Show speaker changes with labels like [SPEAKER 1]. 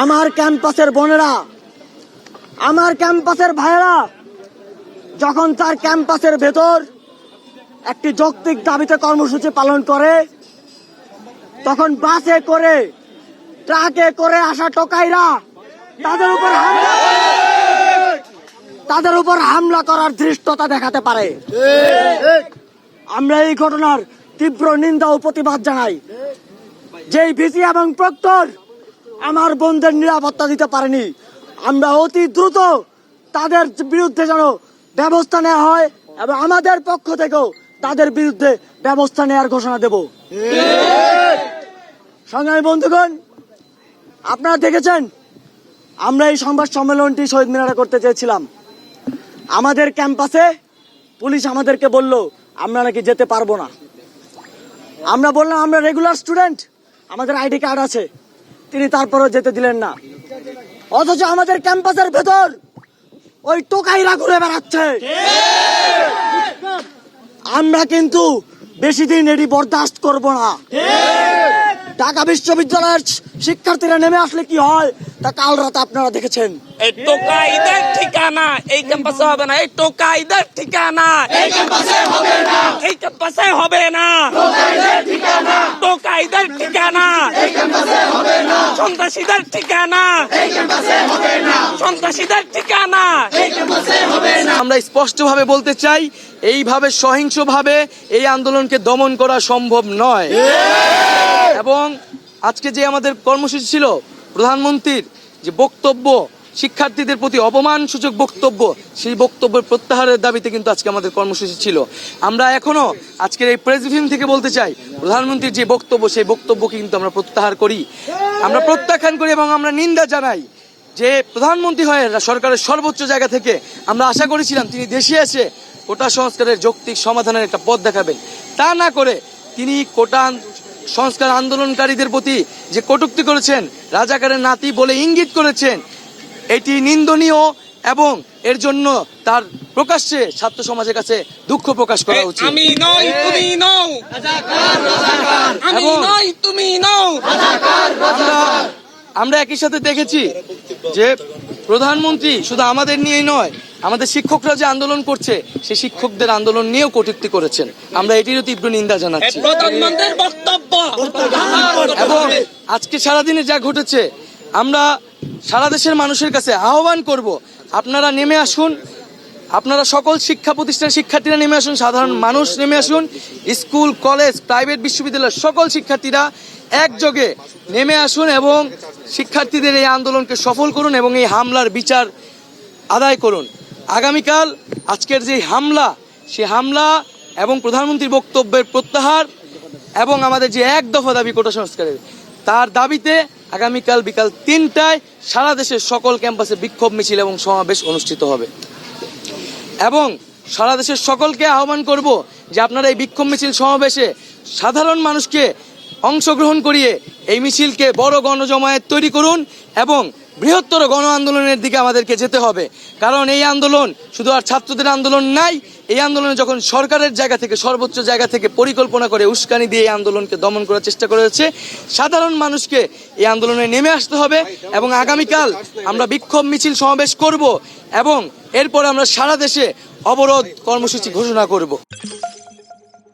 [SPEAKER 1] আমার ক্যাম্পাসের বোনেরা, আমার ক্যাম্পাসের ভাইয়েরা, যখন তার ক্যাম্পাসের ভেতর একটি যৌক্তিক দাবিতে কর্মসূচি পালন করে, তখন বাসে করে, ট্রাকে করে আসা টোকাইরা তাদের উপর হামলা তাদের উপর হামলা করার ধৃষ্টতা দেখাতে পারে। আমরা এই ঘটনার তীব্র নিন্দা ও প্রতিবাদ জানাই। যেই ভিসি এবং প্রক্টর আমার বোনদের নিরাপত্তা দিতে পারেনি। আমরা অতি দ্রুত তাদের বিরুদ্ধে যেন ব্যবস্থা নেওয়া হয় এবং আমাদের পক্ষ থেকেও তাদের বিরুদ্ধে ব্যবস্থা নেওয়ার ঘোষণা দেব। সংগ্রামী বন্ধুগণ, আপনারা দেখেছেন, আমরা এই সংবাদ সম্মেলনটি শহীদ মিনারে করতে চেয়েছিলাম। আমাদের ক্যাম্পাসে পুলিশ আমাদেরকে বলল, আমরা নাকি যেতে পারব না। আমরা বললাম, আমরা রেগুলার স্টুডেন্ট আমাদের আইডি কার্ড আছে। তিনি তারপরেও যেতে দিলেন না। অথচ আমাদের ক্যাম্পাসের ভেতর ওই টোকাইরা ঘুরে বেড়াচ্ছে। আমরা কিন্তু বেশি দিন এটি বরদাস্ত করব না। ঢাকা বিশ্ববিদ্যালয়ের শিক্ষার্থীরা নেমে আসলে কি হয় তা কাল রাতে আপনারা দেখেছেন।
[SPEAKER 2] এই টোকাইদের ঠিকানা এই ক্যাম্পাসে হবে না। এই টোকাইদের ঠিকানা। এই ক্যাম্পাসে হবে না। এই ক্যাম্পাসে হবে না। টোকাইদের ঠিকানা। এই ক্যাম্পাসে হবে না। সন্ত্রাসীদের ঠিকানা। এই ক্যাম্পাসে হবে না। সন্ত্রাসীদের ঠিকানা।
[SPEAKER 3] আমরা স্পষ্টভাবে বলতে চাই এইভাবে সহিংসভাবে এই আন্দোলনকে দমন করা সম্ভব নয়। এবং আজকে যে আমাদের কর্মসূচি ছিল প্রধানমন্ত্রীর যে বক্তব্য শিক্ষার্থীদের প্রতি অপমানসূচক বক্তব্য, সেই বক্তব্যের প্রত্যাহারের দাবিতে কিন্তু আজকে আমাদের কর্মসূচি ছিল। আমরা এখনও আজকের এই প্রেসিডিয়াম থেকে বলতে চাই, প্রধানমন্ত্রীর যে বক্তব্য, সেই বক্তব্যকে কিন্তু আমরা প্রত্যাহার করি। আমরা প্রত্যাখ্যান করি এবং আমরা নিন্দা জানাই যে প্রধানমন্ত্রী হয়ে সরকারের সর্বোচ্চ জায়গা থেকে আমরা আশা করেছিলাম তিনি দেশে এসে কোটা সংস্কারের যৌক্তিক সমাধানের একটা পথ দেখাবেন। তা না করে তিনি কোটা সংস্কার আন্দোলনকারীদের প্রতি যে কটূক্তি করেছেন, রাজাকারের নাতি বলে ইঙ্গিত করেছেন এটি নিন্দনীয় এবং এর জন্য তার প্রকাশ্যে ছাত্র সমাজের কাছে দুঃখ প্রকাশ করা উচিত।
[SPEAKER 2] আমি নই তুমি নও। আমি নই তুমি নও।
[SPEAKER 3] আমরা একই সাথে দেখেছি যে প্রধানমন্ত্রী শুধু আমাদের নিয়েই নয় আমাদের শিক্ষকরা যে আন্দোলন করছে সেই শিক্ষকদের আন্দোলন নিয়েও কটূক্তি করেছেন। আমরা এটিরও তীব্র নিন্দা জানাচ্ছি। এবং আজকে সারাদিনে যা ঘটেছে আমরা সারা দেশের মানুষের কাছে আহ্বান করব, আপনারা নেমে আসুন। আপনারা সকল শিক্ষা প্রতিষ্ঠানের শিক্ষার্থীরা নেমে আসুন, সাধারণ মানুষ নেমে আসুন। স্কুল, কলেজ, প্রাইভেট বিশ্ববিদ্যালয়ের সকল শিক্ষার্থীরা একযোগে নেমে আসুন এবং শিক্ষার্থীদের এই আন্দোলনকে সফল করুন এবং এই হামলার বিচার আদায় করুন। আগামীকাল আজকের যে হামলা, সে হামলা এবং প্রধানমন্ত্রীর বক্তব্যের প্রত্যাহার এবং আমাদের যে এক দফা দাবি কোটা সংস্কারের, তার দাবিতে আগামীকাল বিকাল তিনটায় সারা দেশের সকল ক্যাম্পাসে বিক্ষোভ মিছিল এবং সমাবেশ অনুষ্ঠিত হবে। এবং সারা দেশের সকলকে আহ্বান করব যে আপনারা এই বিক্ষোভ মিছিল সমাবেশে সাধারণ মানুষকে অংশগ্রহণ করিয়ে এই মিছিলকে বড় গণজমায়েত তৈরি করুন এবং বৃহত্তর গণ আন্দোলনের দিকে আমাদেরকে যেতে হবে। কারণ এই আন্দোলন শুধু আর ছাত্রদের আন্দোলন নাই এই আন্দোলনে যখন সরকারের জায়গা থেকে, সর্বোচ্চ জায়গা থেকে পরিকল্পনা করে উস্কানি দিয়ে এই আন্দোলনকে দমন করার চেষ্টা করা হচ্ছে সাধারণ মানুষকে এই আন্দোলনে নেমে আসতে হবে এবং আগামীকাল আমরা বিক্ষোভ মিছিল সমাবেশ করব এবং এরপর আমরা সারা দেশে অবরোধ কর্মসূচি ঘোষণা করব।